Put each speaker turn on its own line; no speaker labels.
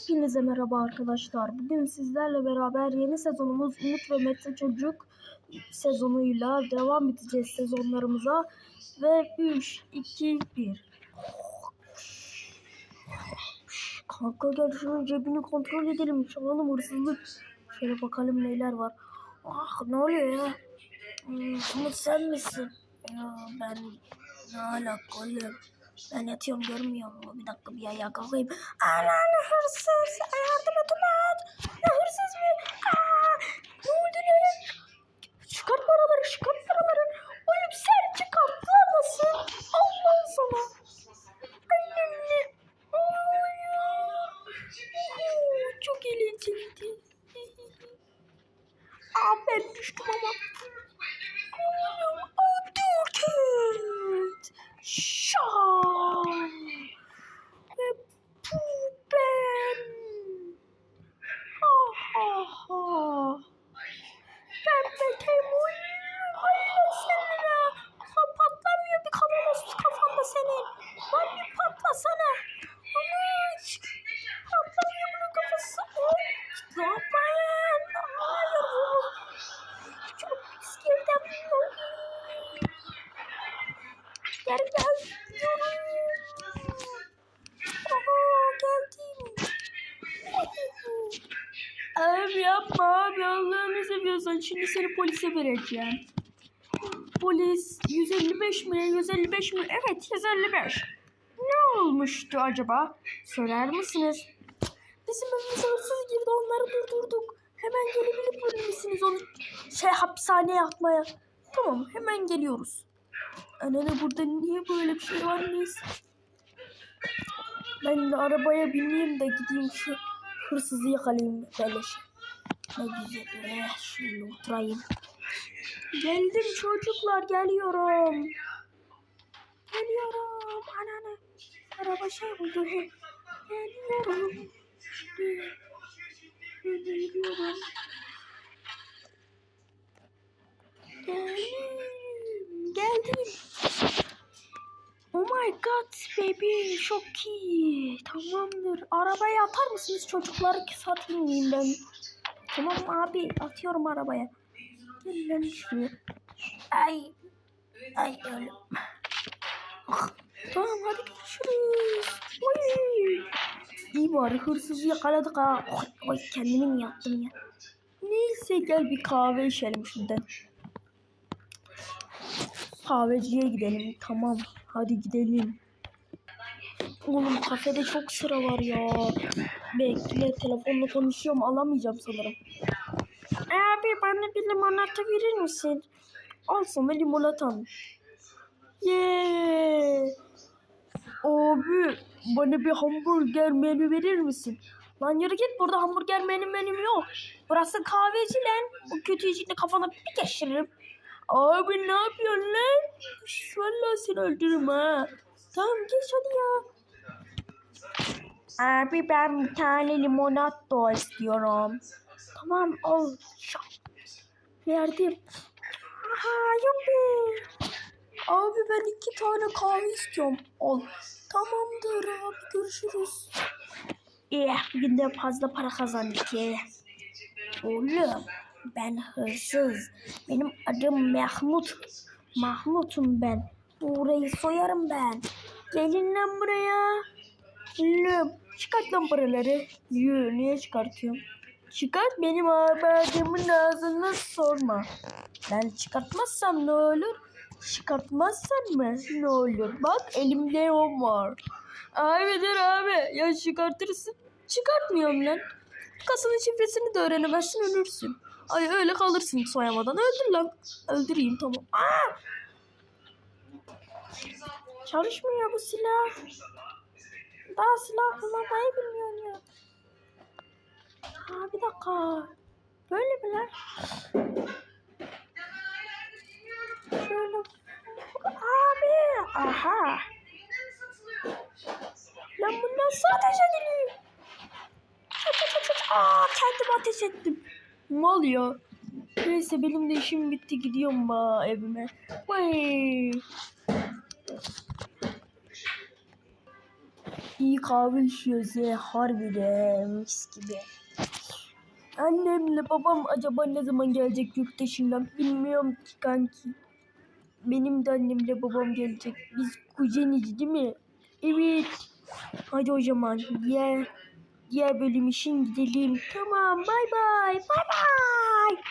Hepinize merhaba arkadaşlar. Bugün sizlerle beraber yeni sezonumuz Umut ve Mete Çocuk sezonuyla devam edeceğiz sezonlarımıza. Ve 3, 2, 1. Kanka gel şunun cebini kontrol edelim. Çalalım hırsızlık. Şöyle bakalım neler var. Ah ne oluyor ya? Hmm, Umut sen misin? Ya ben ne alaka oğlum? Ben yatıyorum görmüyor mu? Bir dakika bir ayağa kalkayım. Anan hırsız. Yardım et Umut. Ne hırsız mı? Aa, ne oldu lan? Çıkart paraları çıkart paraları. Oğlum sen çıkartlamasın. Allah sana. Annemle. Çok eğlenceliydi. Aa ben düştüm ama. Oğlum Abdülket. Şam. Ve bu ben. Ha ha ha. Ben Beteyim oğlum. Allah seni ya. Ha, patlamıyor bir kavanoz kafanda senin. Lan bir patlasana. Aman. Patlamıyor bunun kafası. Oy, Yapmayın. Hayır bu. Çok pis girdim. Gel gel. Aha geldim. Abi yapma abi Allah'ını seviyorsan şimdi seni polise vereceğim. Polis 155 mi 155 mi? Evet 155. Ne olmuştu acaba? Söyler misiniz? Bizim evimize hırsız girdi onları durdurduk. Hemen gelebilir misiniz onu şey hapishaneye atmaya? Tamam hemen geliyoruz. Anne burada niye böyle bir şey var neyse. Ben de arabaya bineyim de gideyim şu hırsızı yakalayayım beleş. Ne güzel. Eh, şöyle oturayım. Geldim çocuklar geliyorum. Geliyorum. Ananı. Araba şey. He. Geliyorum. Geliyorum. God baby çok iyi. Tamamdır. Arabaya atar mısınız çocukları satayım mıyım ben? Tamam abi atıyorum arabaya. Gel lan şuraya. Ay. Ay öyle. Ah, Tamam hadi görüşürüz. Oy. İyi bari hırsızı yakaladık ha. Oy, oy kendimi mi yaptım ya? Neyse gel bir kahve içelim şuradan. Kahveciye gidelim. Tamam. Hadi gidelim. Oğlum kafede çok sıra var ya. Bekle telefonla konuşuyorum alamayacağım sanırım. Abi bana bir limonata verir misin? Al sana limonatan. Yeah. Abi bana bir hamburger menü verir misin? Lan yürü git burada hamburger menü menüm yok. Burası kahveci lan. Bu kötü yiyecekle kafana bir geçiririm. Abi ne yapıyorsun lan? Vallahi seni öldürürüm ha. Tamam geç hadi ya. Abi ben bir tane limonatto istiyorum. Tamam al. Şak. Verdim. Aha yuppi. Abi ben iki tane kahve istiyorum. Al. Tamamdır abi görüşürüz. İyi bugün de fazla para kazandık. Oğlum ben hırsız. Benim adım Mahmut. Mahmut'um ben. Burayı soyarım ben. Gelin lan buraya. Oğlum çıkart lan paraları. Yürü niye çıkartıyorum? Çıkart benim abadımın ağzını sorma. Ben çıkartmazsam ne olur? Çıkartmazsan mı ne olur? Bak elimde o var. Abi dur abi. Ya çıkartırsın. Çıkartmıyorum lan. Kasanın şifresini de öğrenemezsin ölürsün. Ay öyle kalırsın soyamadan. Öldür lan. Öldüreyim tamam. Aa! Çalışmıyor bu silah. Daha silah kullanmayı bilmiyorum ya. Ha bir dakika. Böyle mi lan? Şöyle. Abi. Aha. Lan bunlar nasıl ateş ediliyor? Çat çat çat. Aa kendim ateş ettim. Ne oluyor? Neyse benim de işim bitti gidiyorum ba evime. Vay. İyi kahve içiyoruz ya harbiden mis gibi. Annemle babam acaba ne zaman gelecek yurt dışından bilmiyorum ki kanki. Benim de annemle babam gelecek. Biz kuzeniz değil mi? Evet. Hadi o zaman diğer diğer bölüm için gidelim. Tamam bay bay. Bay bay.